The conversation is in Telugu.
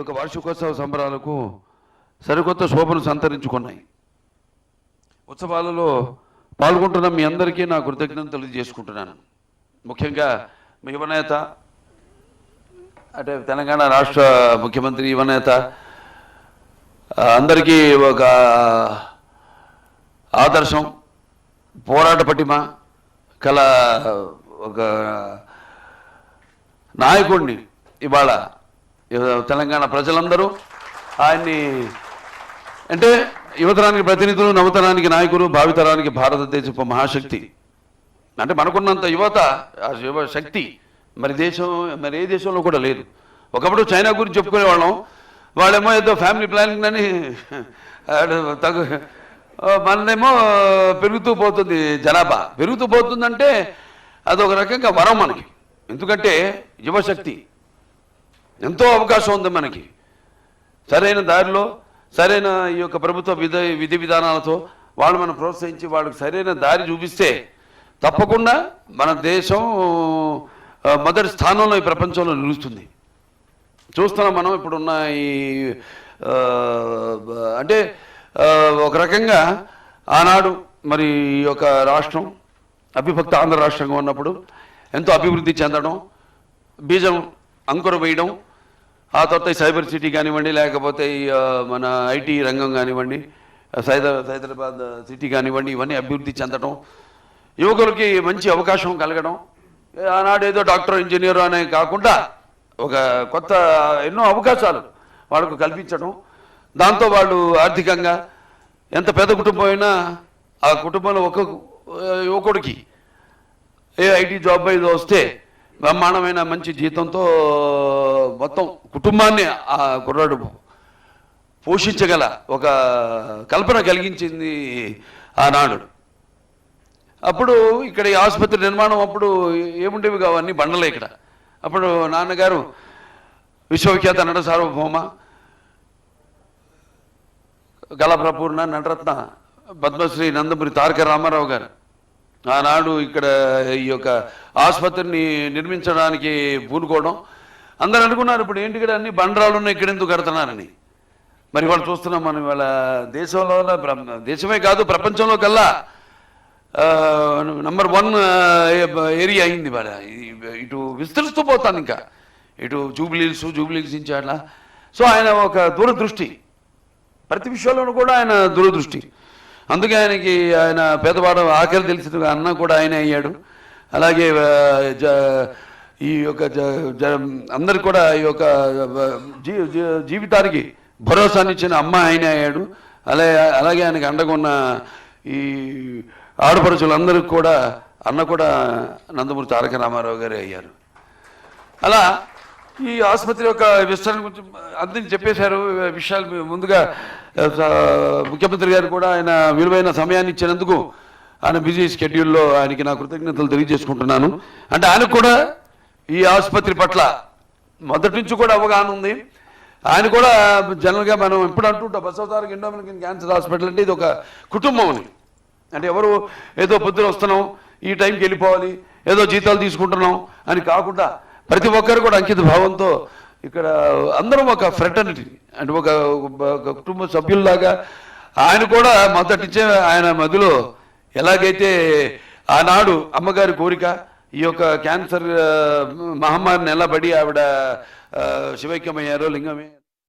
యొక్క వార్షికోత్సవ సంబరాలకు సరికొత్త శోభను సంతరించుకున్నాయి. ఉత్సవాలలో పాల్గొంటున్న మీ అందరికీ నా కృతజ్ఞతలు తెలియజేసుకుంటున్నాను. ముఖ్యంగా మీ యువనేత అంటే తెలంగాణ రాష్ట్ర ముఖ్యమంత్రి యువనేత అందరికీ ఒక ఆదర్శం పోరాట పటిమ కల ఒక నాయకుడిని ఇవాళ తెలంగాణ ప్రజలందరూ ఆయన్ని అంటే యువతరానికి ప్రతినిధులు నవతరానికి నాయకులు భావితరానికి భారతదేశపు మహాశక్తి. అంటే మనకున్నంత యువత యువ శక్తి మరి దేశం మరి ఏ దేశంలో కూడా లేదు. ఒకప్పుడు చైనా గురించి చెప్పుకునేవాళ్ళం. వాళ్ళేమో ఏదో ఫ్యామిలీ ప్లానింగ్ అని తగు మనదేమో పెరుగుతూ పోతుంది జనాభా. పెరుగుతూ పోతుందంటే అదొక రకంగా వరం మనకి. ఎందుకంటే యువశక్తి ఎంతో అవకాశం ఉంది మనకి. సరైన దారిలో సరైన ఈ యొక్క ప్రభుత్వ విధి విధి విధానాలతో వాళ్ళు మనం ప్రోత్సహించి వాళ్ళకి సరైన దారి చూపిస్తే తప్పకుండా మన దేశం మొదటి స్థానంలో ఈ ప్రపంచంలో నిలుస్తుంది. చూస్తున్నాం మనం ఇప్పుడున్న ఈ అంటే ఒక రకంగా ఆనాడు మరి ఈ యొక్క రాష్ట్రం అభిభక్త ఆంధ్ర రాష్ట్రంగా ఉన్నప్పుడు ఎంతో అభివృద్ధి చెందడం బీజం అంకుర వేయడం ఆ తర్వాత ఈ సైబర్ సిటీ కానివ్వండి లేకపోతే ఈ మన ఐటీ రంగం కానివ్వండి సైదర్ హైదరాబాద్ సిటీ కానివ్వండి ఇవన్నీ అభివృద్ధి చెందడం యువకులకి మంచి అవకాశం కలగడం ఆనాడు ఏదో డాక్టర్ ఇంజనీర్ అనే కాకుండా ఒక కొత్త ఎన్నో అవకాశాలు వాళ్ళకు కల్పించడం దాంతో వాళ్ళు ఆర్థికంగా ఎంత పెద్ద కుటుంబం అయినా ఆ కుటుంబంలో ఒక యువకుడికి ఏ ఐటీ జాబ్ ఏదో వస్తే బ్రహ్మాండమైన మంచి జీతంతో మొత్తం కుటుంబాన్ని ఆ కుర్రాడు పోషించగల ఒక కల్పన కలిగించింది ఆనాడు అప్పుడు ఇక్కడ ఈ ఆసుపత్రి నిర్మాణం అప్పుడు ఏముండేవి కావన్నీ బండలే ఇక్కడ. అప్పుడు నాన్నగారు విశ్వవిఖ్యాత నట సార్వభౌమ గలప్రపూర్ణ నటరత్న పద్మశ్రీ నందమూరి తారక రామారావు గారు. ఆనాడు ఇక్కడ ఈ యొక్క ఆసుపత్రిని నిర్మించడానికి పూనుకోవడం అందరూ అనుకున్నారు ఇప్పుడు ఏంటి ఇక్కడ అన్ని బండరాలు ఉన్నాయి ఇక్కడ ఎందుకు కడుతున్నారని? మరి వాళ్ళు చూస్తున్నాం మనం ఇవాళ దేశంలో దేశమే కాదు ప్రపంచంలో కల్లా నంబర్ వన్ ఏరియా అయింది వాళ్ళ ఇటు విస్తరిస్తూ పోతాను ఇంకా. ఇటు జూబ్లీల్స్ జూబ్లీల్స్ నుంచి అట్లా. సో ఆయన ఒక దూరదృష్టి. ప్రతి విషయంలోనూ కూడా ఆయన దూరదృష్టి. అందుకే ఆయనకి ఆయన పేదవాడు ఆఖరి తెలిసిన అన్న కూడా ఆయన అయ్యాడు. అలాగే జ- ఈ యొక్క జ- కూడా ఈ యొక్క జీ జీ- జీవితానికి భరోసానిచ్చిన అమ్మ ఆయన అయ్యాడు. అలాగే అలాగే ఆయనకి అండగున్న ఉన్న ఈ ఆడపడుచులందరికీ కూడా అన్న కూడా నందమూరి తారక రామారావు గారే అయ్యారు. అలా ఈ ఆసుపత్రి యొక్క విస్తరణ గురించి అందరికి చెప్పేశారు. విషయాలు ముందుగా ముఖ్యమంత్రి గారు కూడా ఆయన విలువైన సమయాన్ని ఇచ్చినందుకు ఆయన బిజీ షెడ్యూల్లో ఆయనకి నా కృతజ్ఞతలు తెలియజేసుకుంటున్నాను. అంటే ఆయనకు కూడా ఈ ఆసుపత్రి పట్ల మొదటి నుంచి కూడా అవగాహన ఉంది. ఆయన కూడా జనరల్గా మనం ఎప్పుడు అంటుంటాం బసవతారక ఎండోమినికన్ క్యాన్సర్ హాస్పిటల్ అంటే ఇది ఒక కుటుంబం అని. అంటే ఎవరు ఏదో పొద్దున వస్తున్నాం ఈ టైంకి వెళ్ళిపోవాలి ఏదో జీతాలు తీసుకుంటున్నాం అని కాకుండా ప్రతి ఒక్కరు కూడా అంకిత భావంతో ఇక్కడ అందరం ఒక ఫ్రెటర్నిటీ అంటే ఒక కుటుంబ సభ్యుల్లాగా ఆయన కూడా మొదటిచ్చే ఆయన మధ్యలో ఎలాగైతే ఆనాడు అమ్మగారి కోరిక ఈ యొక్క క్యాన్సర్ ఆ, మహమ్మారిని ఎలా పడి ఆవిడ శివైక్యమయ్యారో లింగమే